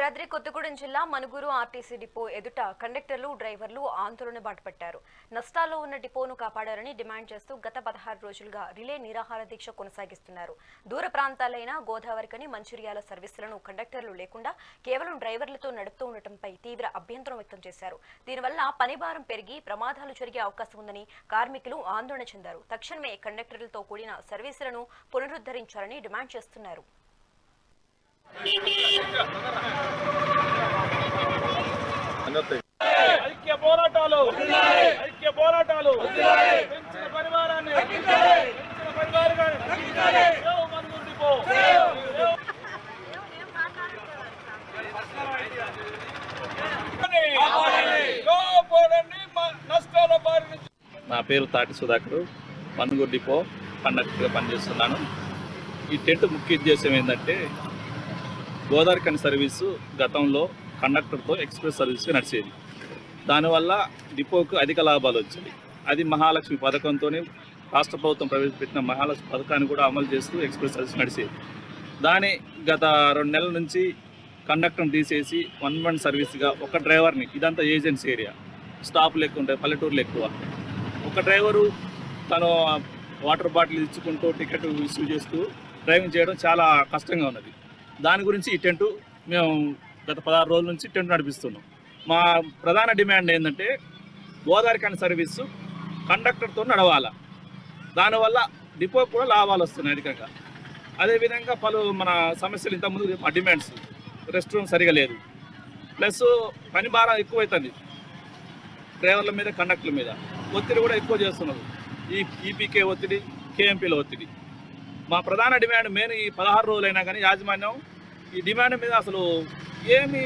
భద్రాద్రి కొత్తగూడెం జిల్లా Manuguru RTC depot ఎదుట కండక్టర్లు డ్రైవర్లు ఆందోళన బాటపట్టారు. నష్టాల్లో ఉన్న డిపోను కాపాడాలని డిమాండ్ చేస్తూ గత పదహారు రోజులుగా రిలే నిరాహార దీక్ష కొనసాగిస్తున్నారు. దూర ప్రాంతాలైన గోదావరికని మంచిర్యాల సర్వీసులను కండక్టర్లు లేకుండా కేవలం డ్రైవర్లతో నడుపుతూ ఉండటంపై తీవ్ర అభ్యంతరం వ్యక్తం చేశారు. దీనివల్ల పనిభారం పెరిగి ప్రమాదాలు జరిగే అవకాశం ఉందని కార్మికులు ఆందోళన చెందారు. తక్షణమే కండక్టర్లతో కూడిన సర్వీసులను పునరుద్ధరించాలని డిమాండ్ చేస్తున్నారు. ఐక్య పోరాటాలు ఐక్య పోరాటాలు. పెంచిన పరివారాన్ని పెంచిన పరివారాన్ని. నా పేరు తాటి సుధాకర్. మనుగూరు డిపో కండక్టర్గా పనిచేస్తున్నాను. ఈ టెంట్ ముఖ్య ఉద్దేశం ఏంటంటే గోదావరి కని సర్వీసు గతంలో కండక్టర్తో ఎక్స్ప్రెస్ సర్వీస్గా నడిచేది. దానివల్ల డిపోకు అధిక లాభాలు వచ్చాయి. అది మహాలక్ష్మి పథకంతో రాష్ట్ర ప్రభుత్వం ప్రవేశపెట్టిన మహాలక్ష్మి పథకాన్ని కూడా అమలు చేస్తూ ఎక్స్ప్రెస్ సర్వీస్ నడిచేది. దాని గత రెండు నెలల నుంచి కండక్టర్ని తీసేసి వన్ వన్ సర్వీస్గా ఒక డ్రైవర్ని ఇదంతా ఏజెన్సీ ఏరియా. స్టాపులు ఎక్కువ ఉంటాయి పల్లెటూర్లు ఎక్కువ. ఒక డ్రైవరు తను వాటర్ బాటిల్ ఇచ్చుకుంటూ టికెట్ ఇష్యూ చేస్తూ డ్రైవింగ్ చేయడం చాలా కష్టంగా ఉన్నది. దాని గురించి ఈ టెంటు మేము గత పదహారు రోజుల నుంచి టెంట్ నడిపిస్తున్నాం. మా ప్రధాన డిమాండ్ ఏంటంటే గోదావరి కానీ సర్వీసు కండక్టర్తో నడవాలా. దానివల్ల డిపో కూడా లాభాలు వస్తున్నాయి అధికంగా. అదేవిధంగా పలు మన సమస్యలు ఇంతకుముందు మా డిమాండ్స్ రెస్ట్ రూమ్ సరిగా లేదు. ప్లస్ పని భారం ఎక్కువైతుంది. డ్రైవర్ల మీద కండక్టర్ల మీద ఒత్తిడి కూడా ఎక్కువ చేస్తున్నారు. ఈ ఈపీకే ఒత్తిడి కేఎంపీల ఒత్తిడి. మా ప్రధాన డిమాండ్ మెయిన్ ఈ పదహారు రోజులైనా కానీ యాజమాన్యం ఈ డిమాండ్ మీద అసలు ఏమీ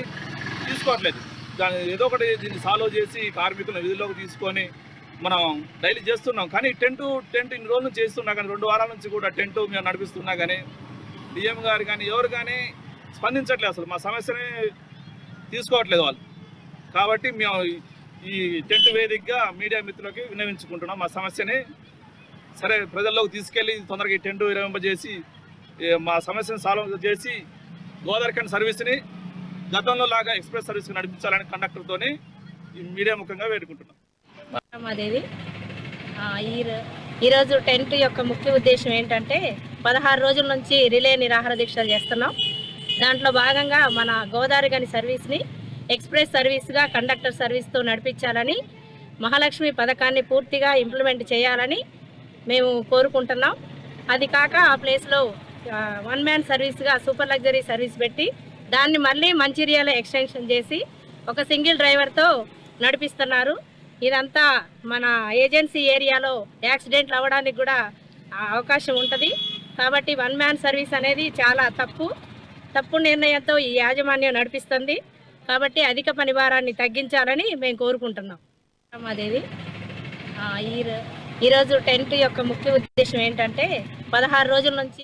తీసుకోవట్లేదు. దాని ఏదో ఒకటి దీన్ని సాల్వ్ చేసి కార్మికులను విధుల్లోకి తీసుకొని మనం డైలీ చేస్తున్నాం. కానీ టెంట్ టెంట్ ఇన్ని రోజులు నుంచి చేస్తున్నా కానీ రెండు వారాల నుంచి కూడా టెంట్ మేము నడిపిస్తున్నా కానీ డిఎం గారు కానీ ఎవరు కానీ స్పందించట్లేదు అసలు. మా సమస్యని తీసుకోవట్లేదు వాళ్ళు. కాబట్టి మేము ఈ- ఈ టెంట్ వేదికగా మీడియా మిత్రులకి విన్నవించుకుంటున్నాం. మా సమస్యని సరే ప్రజల్లోకి తీసుకెళ్ళి తొందరగా ఈ టెంట్ విరమింపజేసి మా సమస్యను సాల్వ్ చేసి గోదావరికన్ సర్వీస్ని గతంలో లాగా ఎక్స్ప్రెస్ సర్వీస్ నడిపించాలని కండక్టర్తోని మీడియా ముఖంగా వేడుకుంటున్నాం. రమాదేవి ఈ ఈరోజు టెంట్ యొక్క ముఖ్య ఉద్దేశం ఏంటంటే పదహారు రోజుల నుంచి రిలే నిరాహార దీక్షలు చేస్తున్నాం. దాంట్లో భాగంగా మన గోదావరి గని సర్వీస్ని ఎక్స్ప్రెస్ సర్వీస్గా కండక్టర్ సర్వీస్తో నడిపించాలని మహాలక్ష్మి పథకాన్ని పూర్తిగా ఇంప్లిమెంట్ చేయాలని మేము కోరుకుంటున్నాం. అది కాక ఆ ప్లేస్లో వన్ మ్యాన్ సర్వీస్గా సూపర్ లగ్జరీ సర్వీస్ పెట్టి దాన్ని మళ్ళీ మంచిర్యాల ఎక్స్టెన్షన్ చేసి ఒక సింగిల్ డ్రైవర్తో నడిపిస్తున్నారు. ఇదంతా మన ఏజెన్సీ ఏరియాలో యాక్సిడెంట్లు అవ్వడానికి కూడా అవకాశం ఉంటుంది. కాబట్టి వన్ మ్యాన్ సర్వీస్ అనేది చాలా తప్పు. తప్పు నిర్ణయంతో ఈ యాజమాన్యం నడిపిస్తుంది. కాబట్టి అధిక పనిభారాన్ని తగ్గించాలని మేము కోరుకుంటున్నాం. రమాదేవి ఈ ఈరోజు టెంట్ యొక్క ముఖ్య ఉద్దేశం ఏంటంటే పదహారు రోజుల నుంచి